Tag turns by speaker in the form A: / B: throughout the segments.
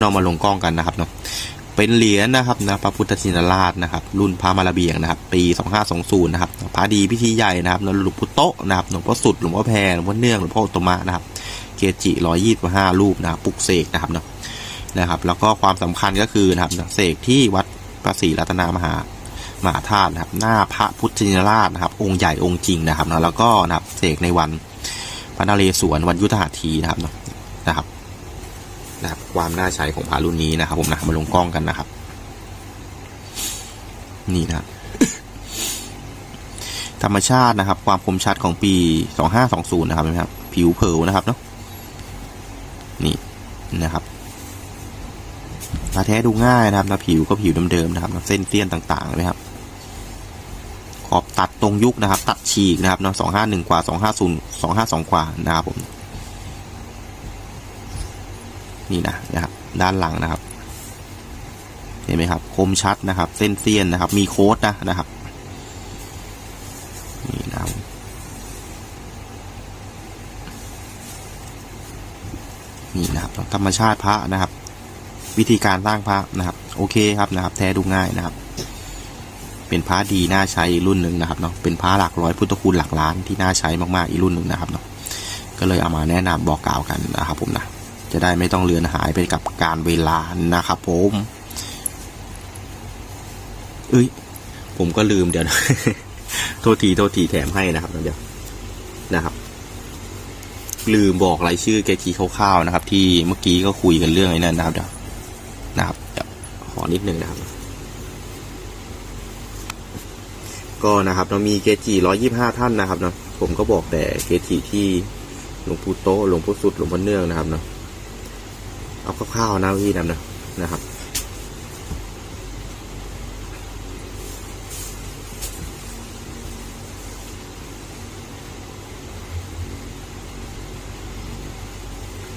A: เรามาลงกล้องกันนะครับเนาะ เป็นเหรียญนะครับนะพระพุทธชินราชนะครับ รุ่นพระมาราเบียงนะครับ ปี 2520 นะครับพระดีพิธีใหญ่นะครับหลวงปู่โตะนะครับหลวงพ่อสุดหลวงพ่อแพรหลวงพ่อเนื่องหลวงพ่ออุตมะนะครับ เกจิ125 รูปนะครับปลุกเสกนะครับเนาะนะครับ แล้วก็ความสำคัญก็คือนะครับเสกที่วัดพระศรีรัตนามหามหาธาตุนะครับ หน้าพระพุทธชินราชนะครับ องค์ใหญ่องค์จริงนะครับเนาะแล้วก็นะครับเสกในวันพระนเรศวรวันยุทธหัตถีนะครับเนาะนะครับ ความน่าใช้ของพารุ่นนี้นะครับ ผมนะมาลงกล้องกันนะครับ นี่นะครับธรรมชาตินะครับ ความคมชัดของปี 2520 นะครับเห็นไหมครับ ผิวเผลนะครับเนาะนี่นะครับพาแท้ดูง่ายนะครับนะผิวก็ผิวเดิมๆนะครับเส้นเตี้ยนต่างๆนะครับ ขอบตัดตรงยุคนะครับ ตัดฉีกนะครับเนาะ251กว่า250 252กว่านะครับผม นี่นะนะครับด้านหลังนะครับ เห็นไหมครับ คมชัดนะครับ เส้นเสี้ยนนะครับ มีโค้ดนะนะครับนี่นะครับนี่นะครับธรรมชาติพระนะครับ วิธีการสร้างพระนะครับ โอเคครับนะครับ แท้ดูง่ายนะครับ เป็นพระดีน่าใช้อีกรุ่นหนึ่งนะครับเนาะเป็นพระหลักร้อยพุทธคุณหลักล้านที่น่าใช้มากๆอีกรุ่นหนึ่งนะครับเนาะก็เลยเอามาแนะนำบอกกล่าวกันนะครับผมนะ จะได้ไม่ต้องเลือนหายไปกับการเวลานะครับผมเอ้ย ผมก็ลืมเดี๋ยวนะโทษทีโทษทีแถมให้นะครับเดี๋ยวนะครับ ลืมบอกรายชื่อเกจีคร่าวๆนะครับ ที่เมื่อกี้ก็คุยกันเรื่องไอ้นั่นนะครับเดี๋ยวนะครับเดี๋ยวขอนิดนึงนะครับก็นะครับเรามีเกจิร้อยี่ห้าท่านนะครับเนาะผมก็บอกแต่เกจิที่หลวงปู่โตหลวงปู่สุดหลวงพ่อเนื่องนะครับเนาะ เอาคร่าวๆนะพี่นะนะนะครับ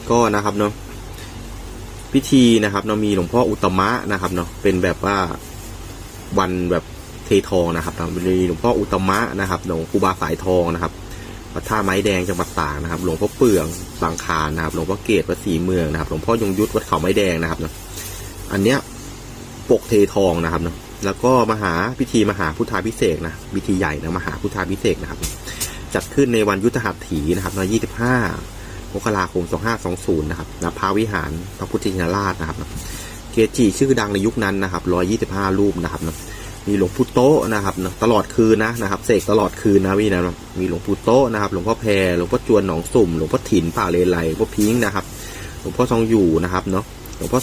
A: ก็นะครับเนาะพิธีนะครับเนาะมีหลวงพ่ออุตมะนะครับเนาะเป็นแบบว่าวันแบบเททองนะครับนะมีหลวงพ่ออุตตมะนะครับหลวงครูบาสายทองนะครับ วัดท่าไม้แดงจังหวัดตากนะครับ หลวงพ่อเปืองสังขารนะครับ หลวงพ่อเกตวัดศรีเมืองนะครับ หลวงพ่อยงยุทธวัดเขาไม้แดงนะครับเนาะอันเนี้ยปกเททองนะครับเนาะแล้วก็มหาพิธีมหาพุทธาพิเศษนะพิธีใหญ่นะมหาพุทธาพิเศษนะครับ จัดขึ้นในวันยุทธหัตถีนะครับใน25มกราคม 2520 นะครับณพระวิหารพระพุทธชินราชนะครับ เกจิชื่อดังในยุคนั้นนะครับ 125 รูปนะครับนะ มีหลวงพุโตนะครับตลอดคืนนะนะครับเสกตลอดคืนนะพี่นะมีหลวงพุโตนะครับหลวงพ่อแพรหลวงพ่อจวนหนองสุ่มหลวงพ่อถิ่นป่าเลไลหลวงพ่อพิงค์นะครับหลวงพ่อทองอยู่นะครับเนาะหลวงพ่อ